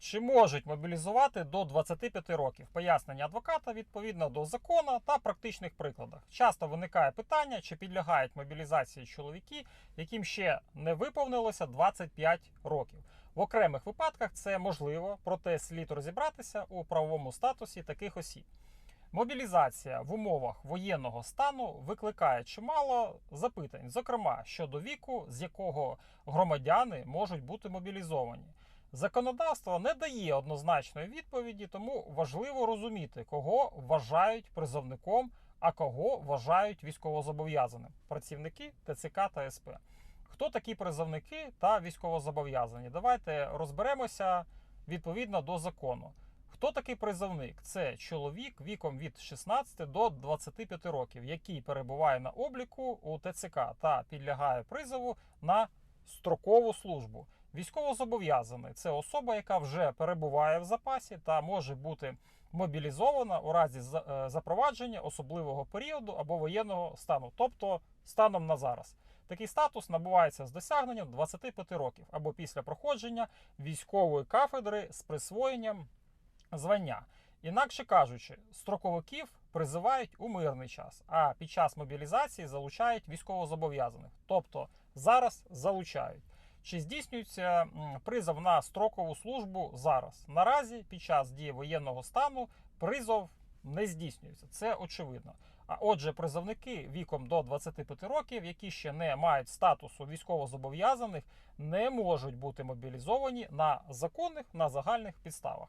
Чи можуть мобілізувати до 25 років? Пояснення адвоката відповідно до закону та практичних прикладах. Часто виникає питання, чи підлягають мобілізації чоловіки, яким ще не виповнилося 25 років. В окремих випадках це можливо, проте слід розібратися у правовому статусі таких осіб. Мобілізація в умовах воєнного стану викликає чимало запитань, зокрема щодо віку, з якого громадяни можуть бути мобілізовані. Законодавство не дає однозначної відповіді, тому важливо розуміти, кого вважають призовником, а кого вважають військовозобов'язаним працівники ТЦК та СП. Хто такі призовники та військовозобов'язані? Давайте розберемося відповідно до закону. Хто такий призовник? Це чоловік віком від 16 до 25 років, який перебуває на обліку у ТЦК та підлягає призову на строкову службу. Військовозобов'язаний це особа, яка вже перебуває в запасі та може бути мобілізована у разі е, запровадження особливого періоду або воєнного стану, тобто станом на зараз. Такий статус набувається з досягненням 25 років або після проходження військової кафедри з присвоєнням звання. Інакше кажучи, строковиків призивають у мирний час, а під час мобілізації залучають військовозобов'язаних, тобто зараз залучають. Чи здійснюється призов на строкову службу зараз? Наразі під час дії воєнного стану призов не здійснюється. Це очевидно. А отже, призовники віком до 25 років, які ще не мають статусу військовозобов'язаних, не можуть бути мобілізовані на законних на загальних підставах.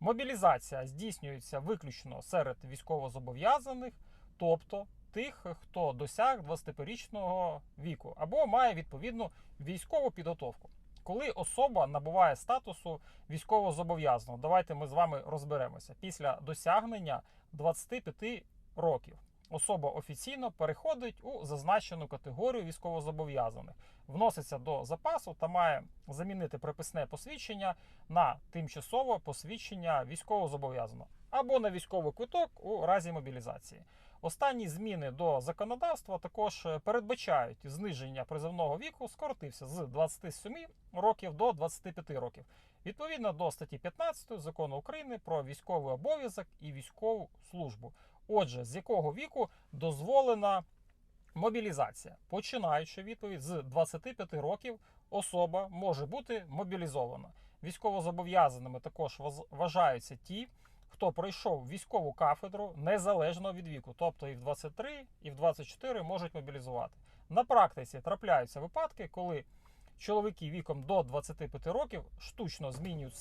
Мобілізація здійснюється виключно серед військовозобов'язаних, тобто тих, хто досяг 25-річного віку або має відповідну військову підготовку. Коли особа набуває статусу військовозобов'язаного, давайте ми з вами розберемося. Після досягнення 25 років особа офіційно переходить у зазначену категорію військовозобов'язаних, вноситься до запасу та має замінити приписне посвідчення на тимчасове посвідчення військовозобов'язаного або на військовий квиток у разі мобілізації. Останні зміни до законодавства також е, передбачають зниження призовного віку, скоротився з 27 років до 25 років. Відповідно до статті 15 закону України про військовий обов'язок і військову службу. Отже, з якого віку дозволена мобілізація? Починаючи відповідь з 25 років, особа може бути мобілізована. Військовозобов'язаними також вважаються ті, хто пройшов військову кафедру незалежно від віку, тобто і в 23, і в 24 можуть мобілізувати. На практиці трапляються випадки, коли чоловіки віком до 25 років штучно змінюють